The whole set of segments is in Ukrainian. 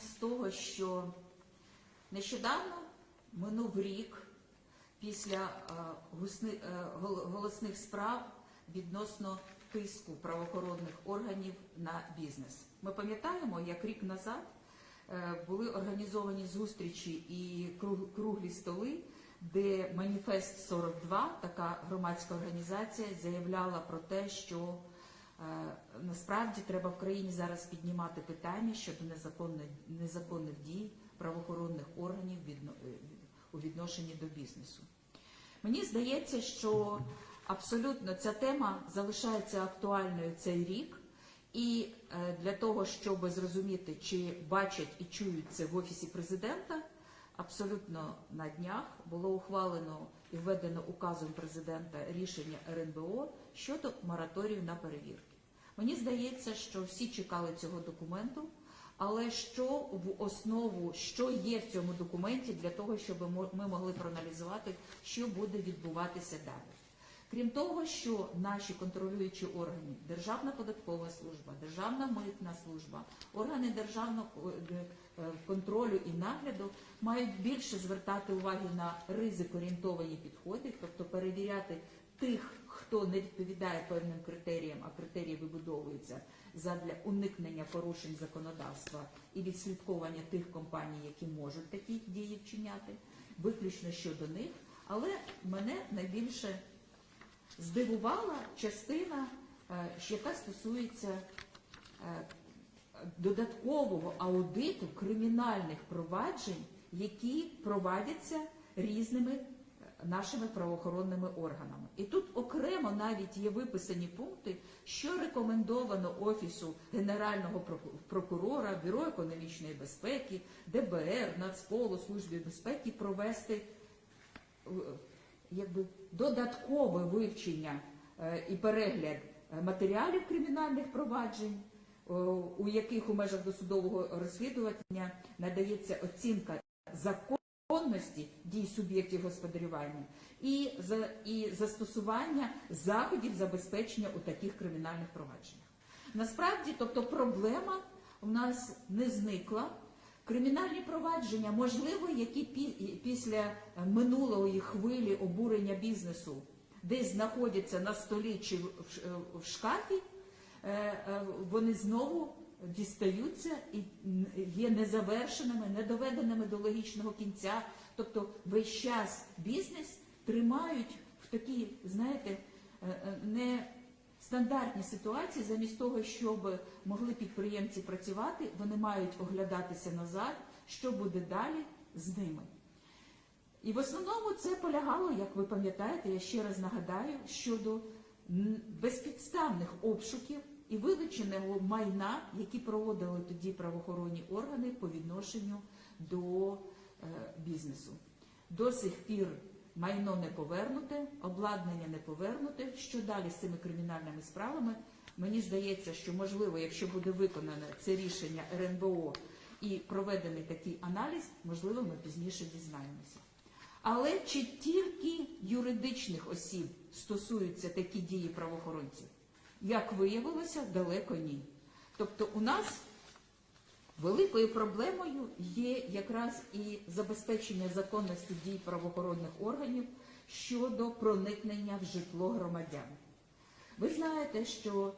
з того, що нещодавно минув рік після е, е, голосних справ відносно тиску правоохоронних органів на бізнес. Ми пам'ятаємо, як рік назад е, були організовані зустрічі і круглі столи, де Маніфест 42, така громадська організація, заявляла про те, що насправді треба в країні зараз піднімати питання щодо незаконних, незаконних дій правоохоронних органів е, у відношенні до бізнесу. Мені здається, що абсолютно ця тема залишається актуальною цей рік, і е, для того, щоб зрозуміти, чи бачать і чують це в офісі президента, абсолютно на днях було ухвалено і введено указом президента рішення РНБО щодо мораторію на перевірки. Мені здається, що всі чекали цього документу. Але що в основу, що є в цьому документі для того, щоб ми могли проаналізувати, що буде відбуватися далі? Крім того, що наші контролюючі органи, Державна податкова служба, Державна митна служба, органи державного е, контролю і нагляду мають більше звертати уваги на ризик-орієнтовані підходи, тобто перевіряти тих, хто не відповідає певним критеріям, а критерії вибудовуються задля уникнення порушень законодавства і відслідковування тих компаній, які можуть такі дії вчиняти, виключно щодо них. Але мене найбільше здивувала частина, е, яка стосується е, додаткового аудиту кримінальних проваджень, які провадяться різними е, нашими правоохоронними органами. І тут окремо навіть є виписані пункти, що рекомендовано Офісу Генерального прокурора, Бюро економічної безпеки, ДБР, Нацполу, Службі безпеки провести е, якби додаткове вивчення е, і перегляд матеріалів кримінальних проваджень, у яких у межах досудового розслідування надається оцінка законності дій суб'єктів господарювання і, і застосування заходів забезпечення у таких кримінальних провадженнях. Насправді, тобто проблема у нас не зникла. Кримінальні провадження, можливо, які пі- після е, минулої хвилі обурення бізнесу десь знаходяться на столі чи в е, шкафі, е, е, вони знову дістаються і є незавершеними, недоведеними до логічного кінця. Тобто весь час бізнес тримають в такій, знаєте, е, е, не стандартні ситуації, замість того, щоб могли підприємці працювати, вони мають оглядатися назад, що буде далі з ними. І в основному це полягало, як ви пам'ятаєте, я ще раз нагадаю, щодо безпідставних обшуків і вилученого майна, які проводили тоді правоохоронні органи по відношенню до е, бізнесу. До сих пір майно не повернуте, обладнання не повернуте. Що далі з цими кримінальними справами? Мені здається, що можливо, якщо буде виконане це рішення РНБО і проведений такий аналіз, можливо, ми пізніше дізнаємося. Але чи тільки юридичних осіб стосуються такі дії правоохоронців? Як виявилося, далеко ні. Тобто у нас великою проблемою є якраз і забезпечення законності дій правоохоронних органів щодо проникнення в житло громадян. Ви знаєте, що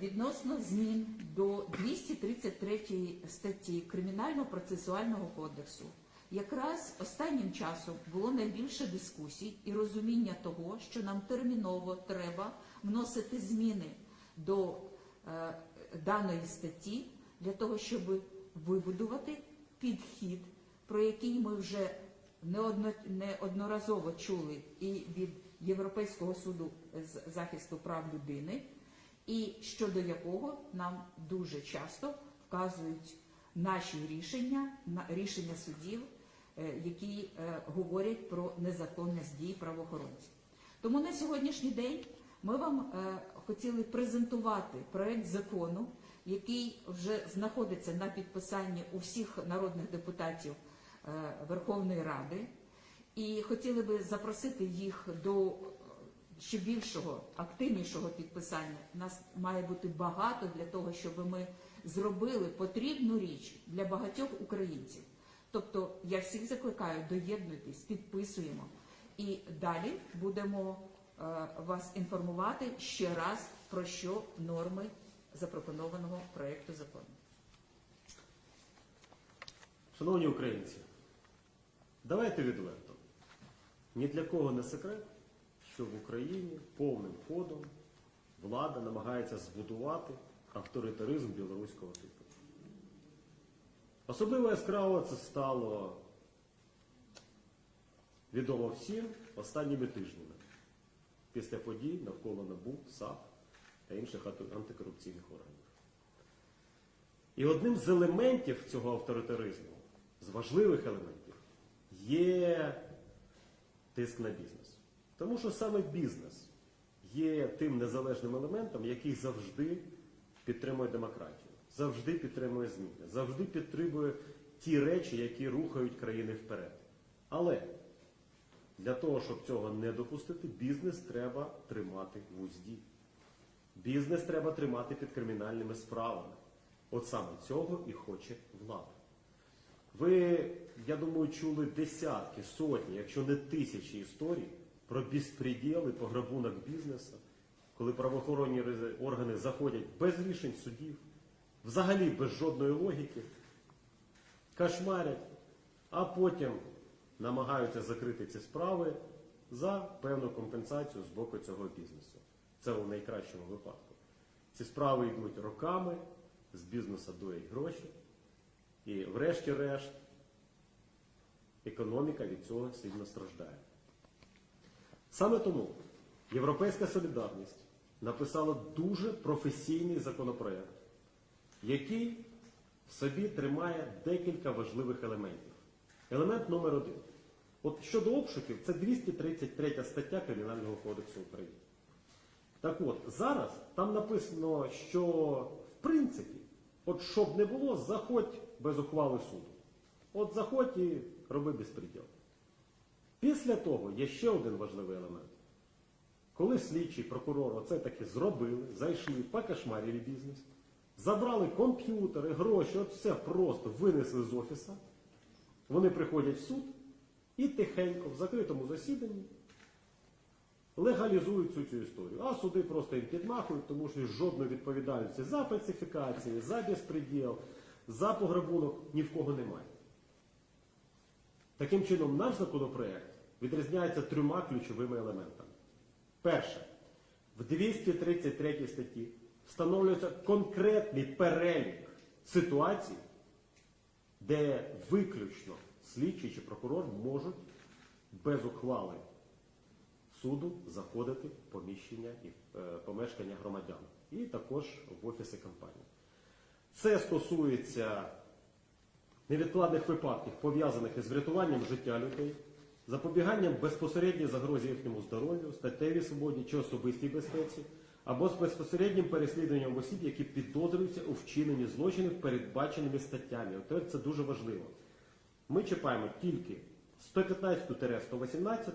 відносно змін до 233 статті Кримінально-процесуального кодексу якраз останнім часом було найбільше дискусій і розуміння того, що нам терміново треба вносити зміни до е, даної статті для того, щоб вибудувати підхід, про який ми вже неодно- неодноразово чули і від Європейського суду з захисту прав людини, і щодо якого нам дуже часто вказують наші рішення, рішення судів, які е, говорять про незаконність дій правоохоронців. Тому на сьогоднішній день ми вам е, хотіли презентувати проект закону, який вже знаходиться на підписанні у всіх народних депутатів е, Верховної Ради, і хотіли би запросити їх до е, ще більшого, активнішого підписання. Нас має бути багато для того, щоб ми зробили потрібну річ для багатьох українців. Тобто я всіх закликаю, доєднуйтесь, підписуємо. І далі будемо е, вас інформувати ще раз про що норми запропонованого проєкту закону. Шановні українці, давайте відверто. Ні для кого не секрет, що в Україні повним ходом влада намагається збудувати авторитаризм білоруського типу. Особливо яскраво це стало відомо всім останніми тижнями після подій навколо НАБУ, САП та інших антикорупційних органів. І одним з елементів цього авторитаризму, з важливих елементів, є тиск на бізнес. Тому що саме бізнес є тим незалежним елементом, який завжди підтримує демократію, завжди підтримує зміни, завжди підтримує ті речі, які рухають країни вперед. Але для того, щоб цього не допустити, бізнес треба тримати в узді. Бізнес треба тримати під кримінальними справами. От саме цього і хоче влада. Ви, я думаю, чули десятки, сотні, якщо не тисячі історій про безпреділ і пограбунок бізнесу, коли правоохоронні органи заходять без рішень судів, взагалі без жодної логіки, кошмарять, а потім намагаються закрити ці справи за певну компенсацію з боку цього бізнесу. Це у найкращому випадку. Ці справи йдуть роками, з бізнесу доять гроші, і врешті-решт економіка від цього сильно страждає. Саме тому Європейська солідарність написала дуже професійний законопроект, який в собі тримає декілька важливих елементів. Елемент номер один. От щодо обшуків, це 233 стаття Кримінального кодексу України. Так от, зараз там написано, що в принципі, от щоб не було, заходь без ухвали суду. От заходь і роби безпреділ. Після того є ще один важливий елемент. Коли слідчий прокурор оце таки зробили, зайшли, покошмарили бізнес, забрали комп'ютери, гроші, от все просто винесли з офіса, вони приходять в суд і тихенько в закритому засіданні легалізують цю цю історію. А суди просто їм підмахують, тому що жодної відповідальності за фальсифікації, за безпреділ, за пограбунок ні в кого немає. Таким чином, наш законопроект відрізняється трьома ключовими елементами. Перше, в 233 статті встановлюється конкретний перелік ситуацій, де виключно слідчий чи прокурор можуть без ухвали суду заходити в поміщення і е, помешкання громадян, і також в офіси компанії. Це стосується невідкладних випадків, пов'язаних із врятуванням життя людей, запобіганням безпосередній загрозі їхньому здоров'ю, статевій свободі чи особистій безпеці, або з безпосереднім переслідуванням осіб, які підозрюються у вчиненні злочинів, передбаченими статтями. От це дуже важливо. Ми чіпаємо тільки 115-118,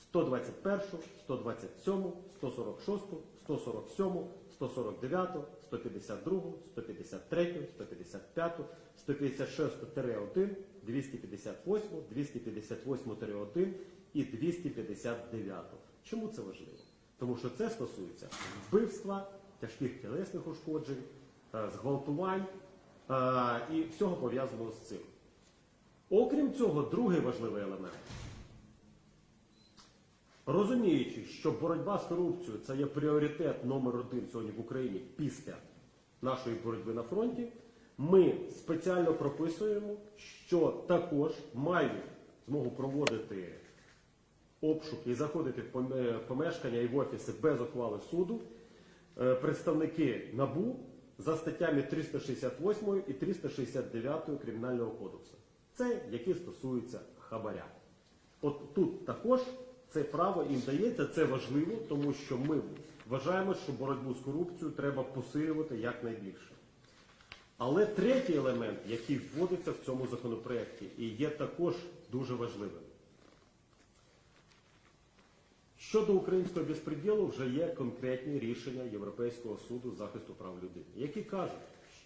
121, 127, 146, 147, 149, 152, 153, 155, 156-1, 258, 258-1 і 259. Чому це важливо? Тому що це стосується вбивства, тяжких тілесних ушкоджень, е, зґвалтувань е, і всього пов'язаного з цим. Окрім цього, другий важливий елемент. Розуміючи, що боротьба з корупцією це є пріоритет номер один сьогодні в Україні після нашої боротьби на фронті, ми спеціально прописуємо, що також мають змогу проводити обшуки і заходити в помешкання і в офіси без ухвали суду е, представники НАБУ за статтями 368 і 369 Кримінального кодексу. Це які стосуються хабаря. От тут також це право їм дається, це важливо, тому що ми вважаємо, що боротьбу з корупцією треба посилювати якнайбільше. Але третій елемент, який вводиться в цьому законопроекті, і є також дуже важливим. Щодо українського безпреділу вже є конкретні рішення Європейського суду захисту прав людини, які кажуть,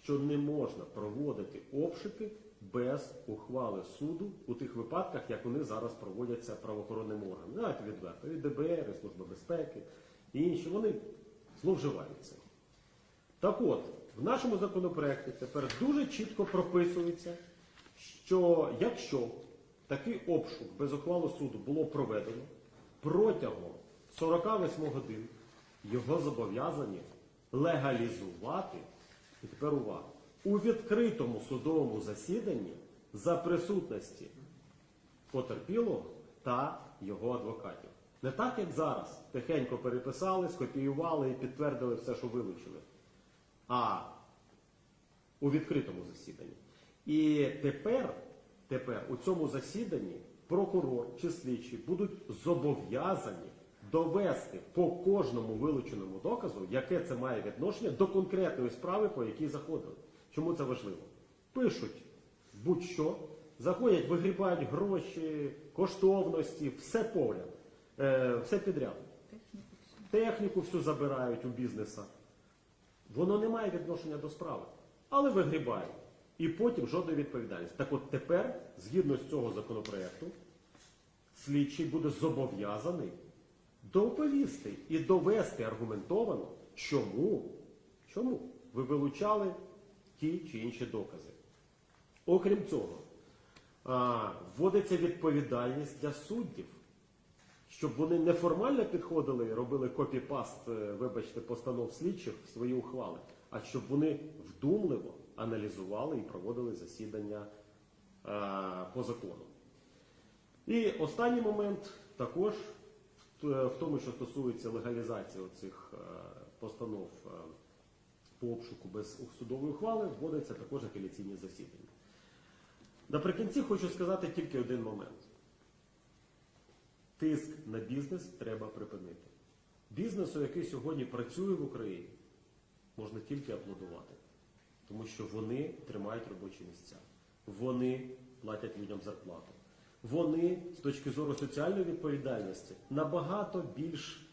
що не можна проводити обшуки без ухвали суду у тих випадках, як вони зараз проводяться правоохоронним органом. Знаєте, відверто, і ДБР, і Служба безпеки, і інші, вони зловживають цим. Так от, в нашому законопроекті тепер дуже чітко прописується, що якщо такий обшук без ухвали суду було проведено протягом 48 годин, його зобов'язані легалізувати, і тепер увага, у відкритому судовому засіданні за присутності потерпілого та його адвокатів. Не так, як зараз. Тихенько переписали, скопіювали і підтвердили все, що вилучили. А у відкритому засіданні. І тепер, тепер у цьому засіданні прокурор чи слідчий будуть зобов'язані довести по кожному вилученому доказу, яке це має відношення до конкретної справи, по якій заходили. Чому це важливо? Пишуть будь-що, заходять, вигрібають гроші, коштовності, все погляд, е, все підряд. Техніку всю забирають у бізнеса. Воно не має відношення до справи, але вигрібають. І потім жодної відповідальності. Так от тепер, згідно з цього законопроекту, слідчий буде зобов'язаний доповісти і довести аргументовано, чому, чому ви вилучали ті чи інші докази. Окрім цього, вводиться відповідальність для суддів, щоб вони неформально підходили і робили копі-паст, е, вибачте, постанов слідчих в свої ухвали, а щоб вони вдумливо аналізували і проводили засідання по закону. І останній момент також в в тому, що стосується легалізації оцих е, постанов е, по обшуку без судової ухвали, вводиться також апеляційні засідання. Наприкінці хочу сказати тільки один момент. Тиск на бізнес треба припинити. Бізнесу, який сьогодні працює в Україні, можна тільки аплодувати, тому що вони тримають робочі місця, вони платять людям зарплату. Вони з точки зору соціальної відповідальності набагато більш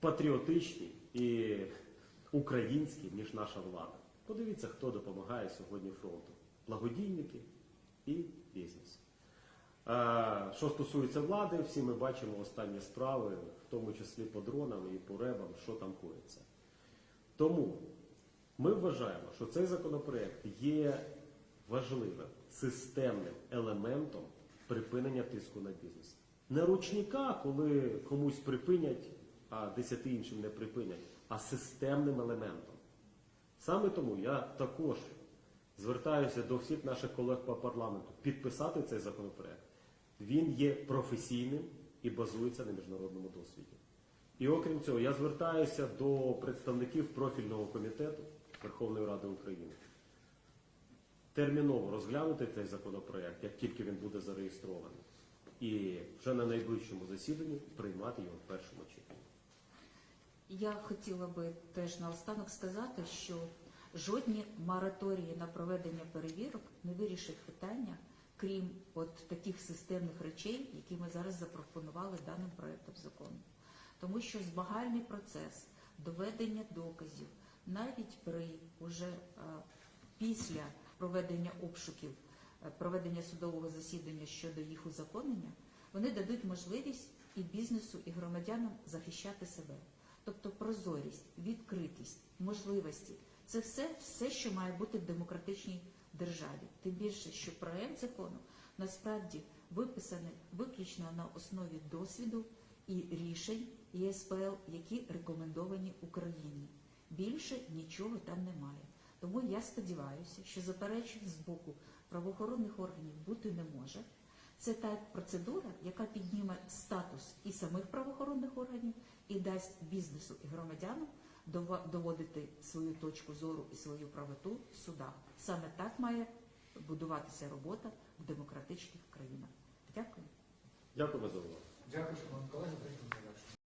патріотичні і українські, ніж наша влада. Подивіться, хто допомагає сьогодні фронту: благодійники і бізнес. Що стосується влади, всі ми бачимо останні справи, в тому числі по дронам і по ребам, що там коїться. Тому ми вважаємо, що цей законопроект є важливим системним елементом припинення тиску на бізнес. Не ручника, коли комусь припинять, а десяти іншим не припинять, а системним елементом. Саме тому я також звертаюся до всіх наших колег по парламенту підписати цей законопроект. Він є професійним і базується на міжнародному досвіді. І окрім цього, я звертаюся до представників профільного комітету Верховної Ради України. Терміново розглянути цей законопроект, як тільки він буде зареєстрований, і вже на найближчому засіданні приймати його в першому читанні. Я хотіла би теж наостанок сказати, що жодні мораторії на проведення перевірок не вирішать питання, крім от таких системних речей, які ми зараз запропонували даним проектом закону. Тому що збагальний процес доведення доказів навіть при уже е, після проведення обшуків, е, проведення судового засідання щодо їх узаконення, вони дадуть можливість і бізнесу, і громадянам захищати себе. Тобто прозорість, відкритість, можливості це все, все, що має бути в демократичній державі. Тим більше, що проект закону насправді виписаний виключно на основі досвіду і рішень ЄСПЛ, які рекомендовані Україні. Більше нічого там немає. Тому я сподіваюся, що заперечень з боку правоохоронних органів бути не може. Це та процедура, яка підніме статус і самих правоохоронних органів, і дасть бізнесу і громадянам доводити свою точку зору і свою правоту в судах. Саме так має будуватися робота в демократичних країнах. Дякую. Дякую за увагу. Дякую, шановні колеги.